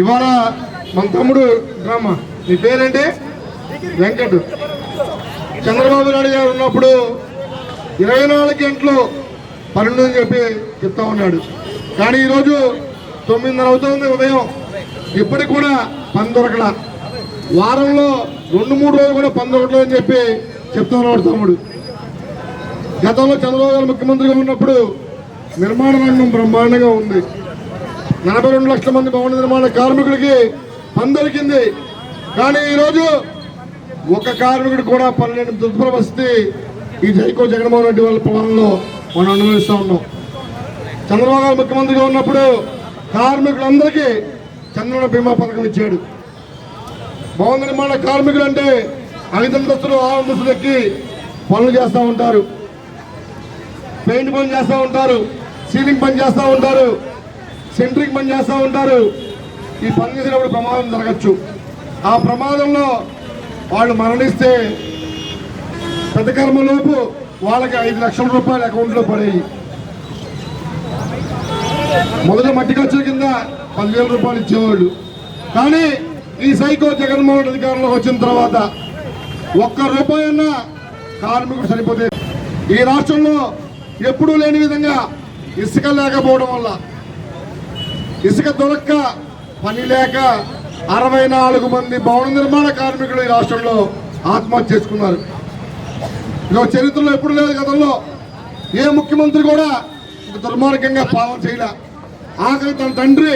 ఇవాళ మన తమ్ముడు డ్రామా నీ పేరేంటి? వెంకట్. చంద్రబాబు నాయుడు గారు ఉన్నప్పుడు ఇరవై నాలుగు గంటలు పన్నెండు అని చెప్పి చెప్తా ఉన్నాడు. కానీ ఈరోజు తొమ్మిదిన్నర అవుతుంది ఉదయం. ఇప్పటికి కూడా పని దొరకల. వారంలో రెండు మూడు రోజులు కూడా పని దొరకలేదు అని చెప్పి చెప్తా ఉన్నాడు తమ్ముడు. గతంలో చంద్రబాబు గారు ముఖ్యమంత్రిగా ఉన్నప్పుడు నిర్మాణ రంగం బ్రహ్మాండంగా ఉంది. నలభై రెండు లక్షల మంది భవన నిర్మాణ కార్మికులకి పని దొరికింది కానీ ఈరోజు ఒక కార్మికుడు కూడా పన్నెండు దుర్భర పరిస్థితి ఈ జైకో జగన్మోహన్ రెడ్డి వాళ్ళ పాలనలో మనం అనుభవిస్తూ ఉన్నాం. చంద్రబాబు గారు ముఖ్యమంత్రిగా ఉన్నప్పుడు కార్మికులందరికీ చంద్రబాబు బీమా పథకం ఇచ్చాడు. భవన నిర్మాణ కార్మికులు అంటే ఐదంతస్తులు ఆరు అంతస్తులు ఎక్కి పనులు చేస్తూ ఉంటారు. పెయింట్ పని చేస్తూ ఉంటారు. సీలింగ్ పని చేస్తూ ఉంటారు. సెంట్రింగ్ పని చేస్తూ ఉంటారు. ఈ పని చేసినప్పుడు ప్రమాదం జరగచ్చు. ఆ ప్రమాదంలో వాళ్ళు మరణిస్తే పెద్ద కర్మలోపు వాళ్ళకి ఐదు లక్షల రూపాయలు అకౌంట్లో పడేవి మొదట మట్టి ఖర్చుల కింద పదివేల రూపాయలు ఇచ్చేవాళ్ళు. కానీ ఈ సైకో జగన్మోహన్ అధికారంలోకి వచ్చిన తర్వాత ఒక్క రూపాయి అన్నా కార్మికుడు సరిపోతే. ఈ రాష్ట్రంలో ఎప్పుడూ లేని విధంగా ఇసుక లేకపోవడం వల్ల ఇసుక దొరక్క పని లేక అరవై నాలుగు మంది భవన నిర్మాణ కార్మికులు ఈ రాష్ట్రంలో ఆత్మహత్య చేసుకున్నారు. ఇదో చరిత్రలో ఎప్పుడు లేదు గతంలో. ఏ ముఖ్యమంత్రి కూడా దుర్మార్గంగా పాలన చేయలే. ఆఖరి తన తండ్రి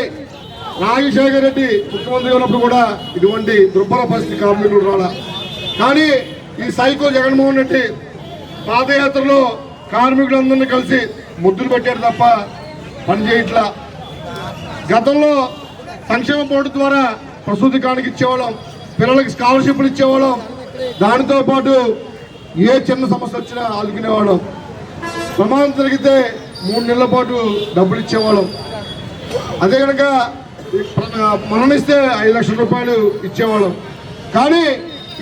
రాజశేఖర రెడ్డి ముఖ్యమంత్రి ఉన్నప్పుడు కూడా ఇటువంటి దుర్బల పరిస్థితి కార్మికులు రాలా. కానీ ఈ సైకో జగన్మోహన్ రెడ్డి పాదయాత్రలో కార్మికులందరినీ కలిసి ముద్దులు పెట్టారు తప్ప పని చేయట్లా. గతంలో సంక్షేమ బోర్డు ద్వారా ప్రసూతి కానికి ఇచ్చేవాళ్ళం పిల్లలకి స్కాలర్షిప్లు ఇచ్చేవాళ్ళం. దానితో పాటు ఏ చిన్న సమస్య వచ్చినా ఆదుకునేవాళ్ళం. ప్రమాదం జరిగితే మూడు నెలల పాటు డబ్బులు ఇచ్చేవాళ్ళం. అదే కనుక మరణిస్తే ఐదు లక్షల రూపాయలు ఇచ్చేవాళ్ళం. కానీ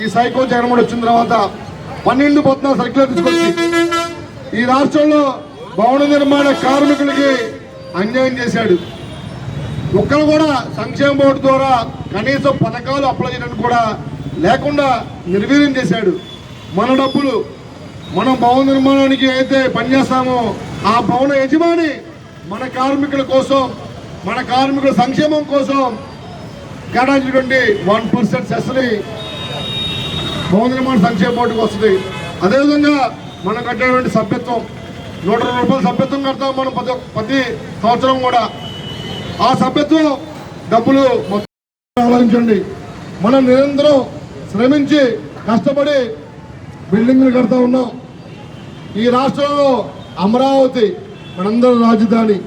ఈ సైకో జగన్మోహన్ వచ్చిన తర్వాత పన్నెండు పద్నాలుగు సర్క్యులర్ తీసుకొచ్చి ఈ రాష్ట్రంలో భవన నిర్మాణ కార్మికులకి అన్యాయం చేశాడు. ఒక్కరు కూడా సంక్షేమ బోర్డు ద్వారా కనీసం పథకాలు అప్లై చేయడానికి కూడా లేకుండా నిర్వీర్యం చేశాడు. మన డబ్బులు మనం భవన నిర్మాణానికి అయితే పనిచేస్తామో ఆ భవన యజమాని మన కార్మికుల కోసం మన కార్మికుల సంక్షేమం కోసం కేటాయించినటువంటి వన్ పర్సెంట్ సెస్ని భవన నిర్మాణ సంక్షేమ బోర్డుకు వస్తుంది. అదేవిధంగా మనం కట్టినటువంటి సభ్యత్వం నూట రూపాయల సభ్యత్వం కడతాం మనం ప్రతి ప్రతి సంవత్సరం కూడా. ఆ సభ్యత్వం డబ్బులు మొత్తం ఆలోచించండి మనం నిరంతరం శ్రమించి కష్టపడి బిల్డింగ్లు కడతా ఉన్నాం. ఈ రాష్ట్రంలో అమరావతి మనందరం రాజధాని.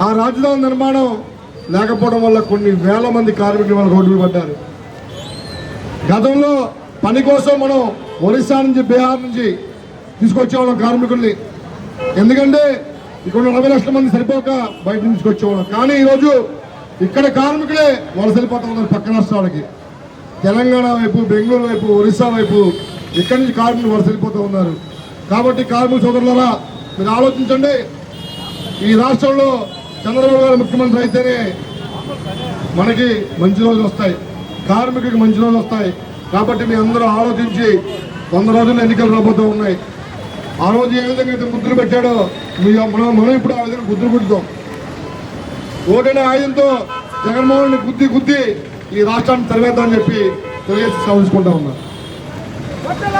ఆ రాజధాని నిర్మాణం లేకపోవడం వల్ల కొన్ని వేల మంది కార్మికులు మన రోడ్డు పడ్డారు. గతంలో పని కోసం మనం ఒరిస్సా నుంచి బీహార్ నుంచి తీసుకొచ్చేవాళ్ళం కార్మికుల్ని. ఎందుకంటే ఇక్కడ ఉన్న నలభై లక్షల మంది సరిపోక బయట నుంచి వచ్చేవాళ్ళు. కానీ ఈరోజు ఇక్కడ కార్మికులే వాళ్ళు ఉన్నారు పక్క రాష్ట్రాలకి. తెలంగాణ వైపు బెంగళూరు వైపు ఒరిస్సా వైపు ఇక్కడి నుంచి కార్మికులు వలస వెళ్ళిపోతూ ఉన్నారు. కాబట్టి కార్మిక సోదరులరా మీరు ఆలోచించండి. ఈ రాష్ట్రంలో చంద్రబాబు గారు ముఖ్యమంత్రి అయితేనే మనకి మంచి రోజులు వస్తాయి. కార్మికుడికి మంచి రోజులు వస్తాయి. కాబట్టి మీ అందరూ ఆలోచించి వంద రోజులు ఎన్నికలు రాబోతూ ఉన్నాయి. ఆ రోజు ఏ విధంగా అయితే ముద్దులు పెట్టాడో మనం మనం ఇప్పుడు ఆ విధంగా ముద్దులు కుట్టుతాం ఓటనే ఆయుధంతో జగన్మోహన్ రెడ్డి గుద్ది గుద్ది ఈ రాష్ట్రాన్ని తరివేద్దామని చెప్పి తెలియజేసి సాధించుకుంటా ఉన్నారు